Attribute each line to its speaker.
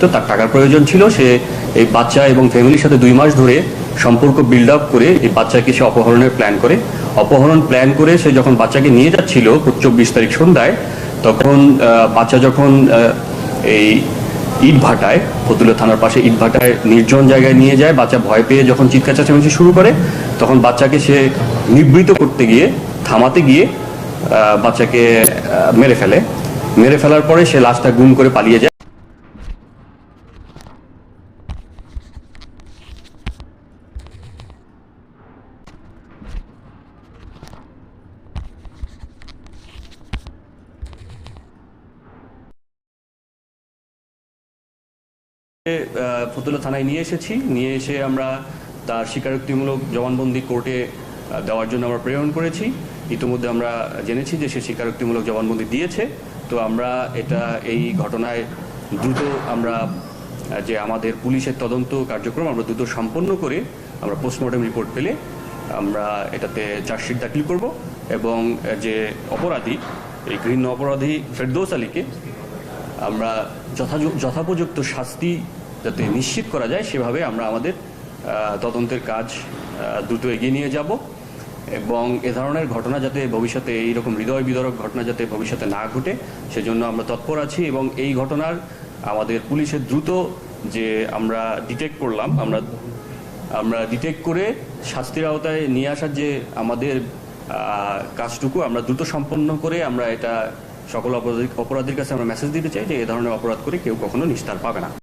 Speaker 1: জড়িত তার টাকার প্রয়োজন ছিল, সে এই বাচ্চা এবং ফ্যামিলির সাথে দুই মাস ধরে সম্পর্ক বিল্ড আপ করে এই বাচ্চাকে সে অপহরণের প্ল্যান করে। অপহরণ প্ল্যান করে সে যখন বাচ্চাকে নিয়ে যাচ্ছিল চব্বিশ তারিখ সন্ধ্যায়, তখন বাচ্চা যখন এই ইট ভাটায় ফতুল্লা থানার পাশে ইট ভাটায় নির্জন জায়গায় নিয়ে যায়, বাচ্চা ভয় পেয়ে যখন চিৎকার চেঁচামেচি শুরু করে, তখন বাচ্চাকে সে নিবৃত করতে গিয়ে, থামাতে গিয়ে বাচ্চাকে মেরে ফেলে। মেরে ফেলার পরে সে লাশটা গুম করে পালিয়ে যায়। ফতুল্লা থানায় নিয়ে এসেছি। নিয়ে এসে আমরা তার স্বীকারোক্তিমূলক জবানবন্দি কোর্টে দেওয়ার জন্য আমরা প্রেরণ করেছি। ইতিমধ্যে আমরা জেনেছি যে সে স্বীকারোক্তিমূলক জবানবন্দি দিয়েছে। তো আমরা এটা, এই ঘটনায় দ্রুত আমরা যে আমাদের পুলিশের তদন্ত কার্যক্রম, আমরা দ্রুত সম্পন্ন করে আমরা পোস্টমর্টম রিপোর্ট পেলে আমরা এটাতে চার্জশিট দাখিল করব এবং যে অপরাধী, এই ঘৃণ্য অপরাধী ফেরদৌস আলীকে আমরা যথাযথ যথোপযুক্ত শাস্তি যাতে নিশ্চিত করা যায়, সেভাবে আমরা আমাদের তদন্তের কাজ দ্রুত এগিয়ে নিয়ে যাব এবং এ ধরনের ঘটনা যাতে ভবিষ্যতে এইরকম হৃদয় বিদরক ঘটনা যাতে ভবিষ্যতে না ঘটে, সেজন্য আমরা তৎপর আছি এবং এই ঘটনার আমাদের পুলিশের দ্রুত যে আমরা ডিটেক্ট করলাম, আমরা আমরা ডিটেক্ট করে শাস্তির আওতায় নিয়ে আসার যে আমাদের কাজটুকু আমরা দ্রুত সম্পন্ন করে আমরা এটা সকল অপরাধী, অপরাধীর কাছে আমরা মেসেজ দিতে চাই যে এ ধরনের অপরাধ করে কেউ কখনো নিস্তার পাবে না।